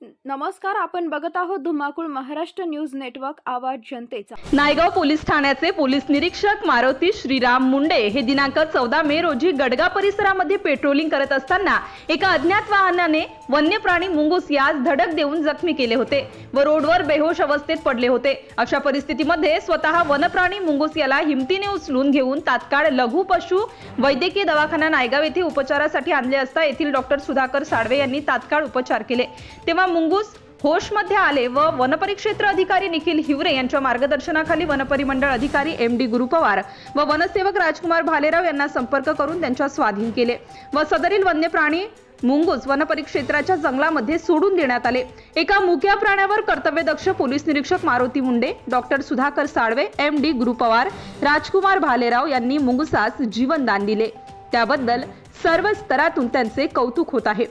नमस्कार आपण बघत आहोत धुमाकूळ महाराष्ट्र न्यूज नेटवर्क आवाज जनतेचा. नायगाव पोलीस ठाण्याचे पोलीस निरीक्षक मारुती श्रीराम मुंडे हे दिनांक चौदा मे रोजी गडगा परिसरामध्ये पेट्रोलिंग करत असताना एका अज्ञात वाहनाने वन्य प्राणी मुंगूस यास धडक देऊन जखमी केले होते व रोडवर बेहोश अवस्थेत पडले होते. अशा परिस्थितीमध्ये स्वतः वनप्राणी मुंगूस याला हिमतीने उचलून घेऊन तात्काळ लघु पशु वैद्यकीय दवाखाना नायगाव येथे उपचारासाठी आणले असता येथील डॉक्टर सुधाकर साळवे यांनी तात्काळ उपचार केले. तेव्हा मुंगूस होशमध्ये आले व वनपरिक्षेत्र अधिकारी निखिल हिवरे यांच्या मार्गदर्शनाखाली वनपरिमंडळ अधिकारी एम डी गुरुपवार व वनसेवक राजकुमार भालेराव यांना संपर्क करून त्यांच्या स्वाधीन केले व सदरील वन्य प्राणी मुंगूस वनपरिक्षेत्राच्या जंगलामध्ये सोडून देण्यात आले. एका मुक्या प्राण्यावर कर्तव्यदक्ष पोलीस निरीक्षक Maruti Munde doctor Sudhakar Salve M D Guru Pawar Rajkumar Bhalerao यांनी मुंगुसास जीवनदान दिले. त्याबद्दल सर्व स्तरातून त्यांचे कौतुक होत आहे.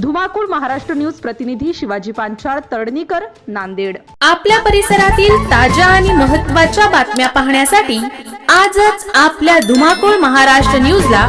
धुमाकूळ महाराष्ट्र न्यूज प्रतिनिधी शिवाजी पांचाळ तडणीकर नांदेड. आपल्या परिसरातील ताज्या आणि महत्त्वाच्या बातम्या पाहण्यासाठी आजच आपल्या धुमाकूळ महाराष्ट्र न्यूजला